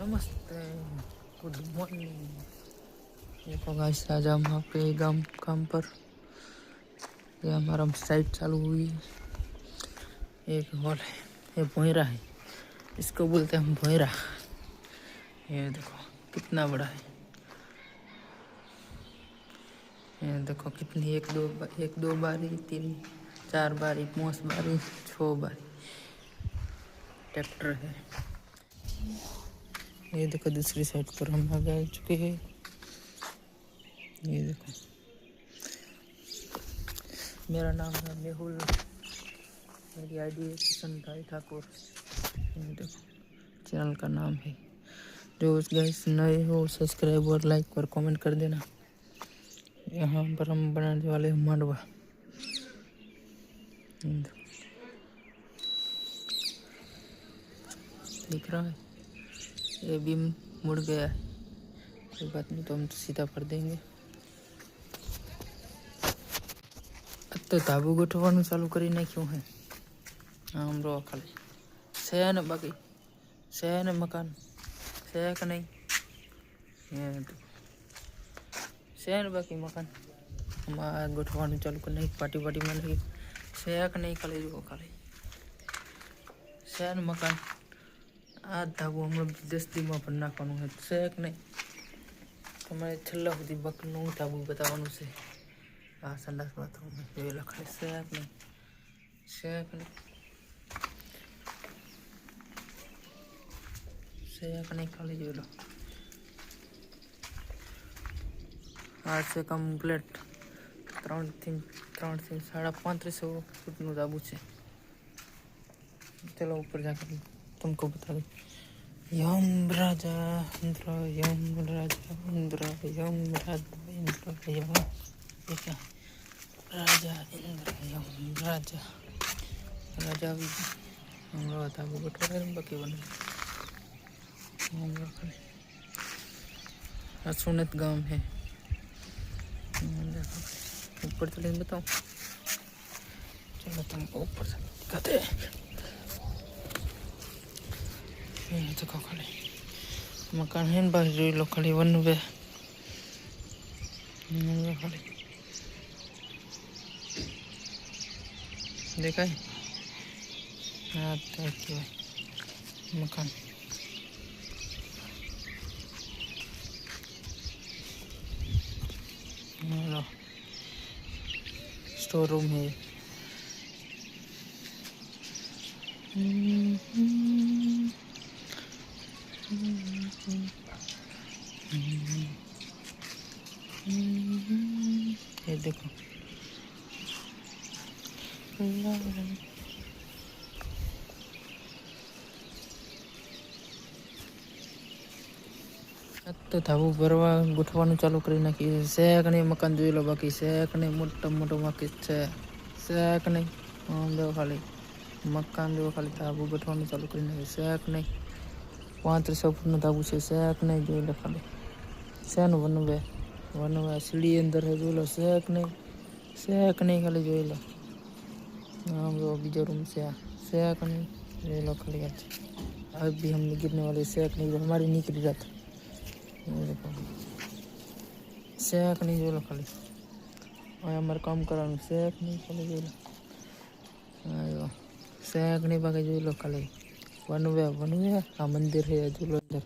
नमस्ते। Good morning देखो guys आज हम आपके गाँव काम पर ये हमारा साइट चालू हुई एक हॉल है ये भोयरा है इसको बोलते हैं हम भोयरा ये देखो कितना बड़ा है ये देखो कितनी एक दो एक दो बारी तीन चार बारी पाँच बारी छः बारी ट्रैक्टर है ये देखो दूसरी साइड पर हम आ चुके हैं। ये देखो। मेरा नाम है मेहुल। मेरी आईडी है किशन भाई ठाकुर। देखो चैनल का नाम है। जो गाइस नए हो सब्सक्राइब और लाइक और कमेंट कर देना। यहाँ पर हम बनाने वाले हैं मांडवा। दिख रहा है? ये भी मुड़ गया है कोई बात नहीं तो हम सीधा कर देंगे તો ધાબુ ગોઠવવાનું ચાલુ કરી નાખ્યું હે આમ રો ખાલી છે ને બાકી છે ને મકાન છે કે નહીં એ તો. છે ને બાકી મકાન આમાં ગોઠવવાનું ચાલુ કરી નાખ્યું પાટી પાટીમાં લઈ છે કે નહીં ખાલી જુઓ ખાલી છે ને મકાન આ ધાબુ હમણાં દસ દીમાં ભરી નાખવાનું છે. કે નહીં? તમારે છેલ્લા સુધી બકનું ધાબુ બતાવવાનું છે. આ સંડાસમાં તો જોઈ લખાય છે કે નહીં? છે કે નહીં? છે નહીં? ખાલી જોઈ લો. આ છે કમ્પ્લેટ ત્રણથી ત્રણથી સાડા પાંત્રીસો ફૂટનું ધાબુ છે. ચલો, ઉપર જાગૃતિ तुमको बता दूँ। यम राजा, इंद्र, यम राजा, इंद्र, यम राजा, इंद्र, यम, ये राजा, इंद्र, यम राजा। राजा भी हम लोग था वो बटोरे हम बाकी बने। हम लोग खाली सुनत गाँव है। ऊपर चले बताओ चलो तुमको ऊपर से दिखाते हैं। જોઈ તો ખાલી. મકાન હે ને ભાઈ જોઈ લો ખાલી, વન બે. ખાલી. દેખાય? હા તો કહેવાય. મકાન. સ્ટોર રૂમ હે. Mm-hmm. ये। ये देखो તો ધાબુ ભરવા ગોઠવાનું ચાલુ કરી નાખ્યું છે કે નહીં મકાન જોઈ લો બાકી છે કે નહીં મોટો મોટો બાકી છે છે કે નહીં આમ જો ખાલી મકાન જો ખાલી ધાબુ ગોઠવાનું ચાલુ કરી નાખ્યું છે કે નહીં પાંત્રીસો ફૂટનું ધાબુ છે છે કે નહીં જોઈ લો ખાલી શેનું વન બે વન બે સીડી અંદર છે જોઈ લો છે કે નહીં છે કે નહીં ખાલી જોઈ લો आम वो बीजा रूम से आ सेक नहीं ये लो खाली आज अब भी हम गिरने वाले सेक नहीं हमारी निकली रात ये देखो सेक नहीं जो लो खाली और हमारे काम कराने सेक नहीं खाली जो लो आयो सेक नहीं बाकी जो लो खाली वन वे वन वे हाँ मंदिर है जो लो अंदर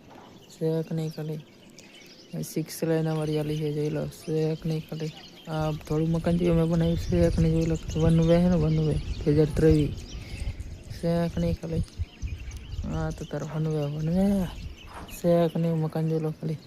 सेक नहीं खाली સિક્સ લાઈન અમારી આલી છે, જોઈ લો, શેક નહીં ખાલી. આ થોડું મકાન જેવું મેં બનાવ્યું શેક નહીં, જોઈ લો, વન વે છે ને, વન વે, બે હજાર ત્રેવીસ. શેક નહીં ખાલી. હા તો તારો વન વે વન વે. શેક નહીં, મકાન જોઈ લો ખાલી.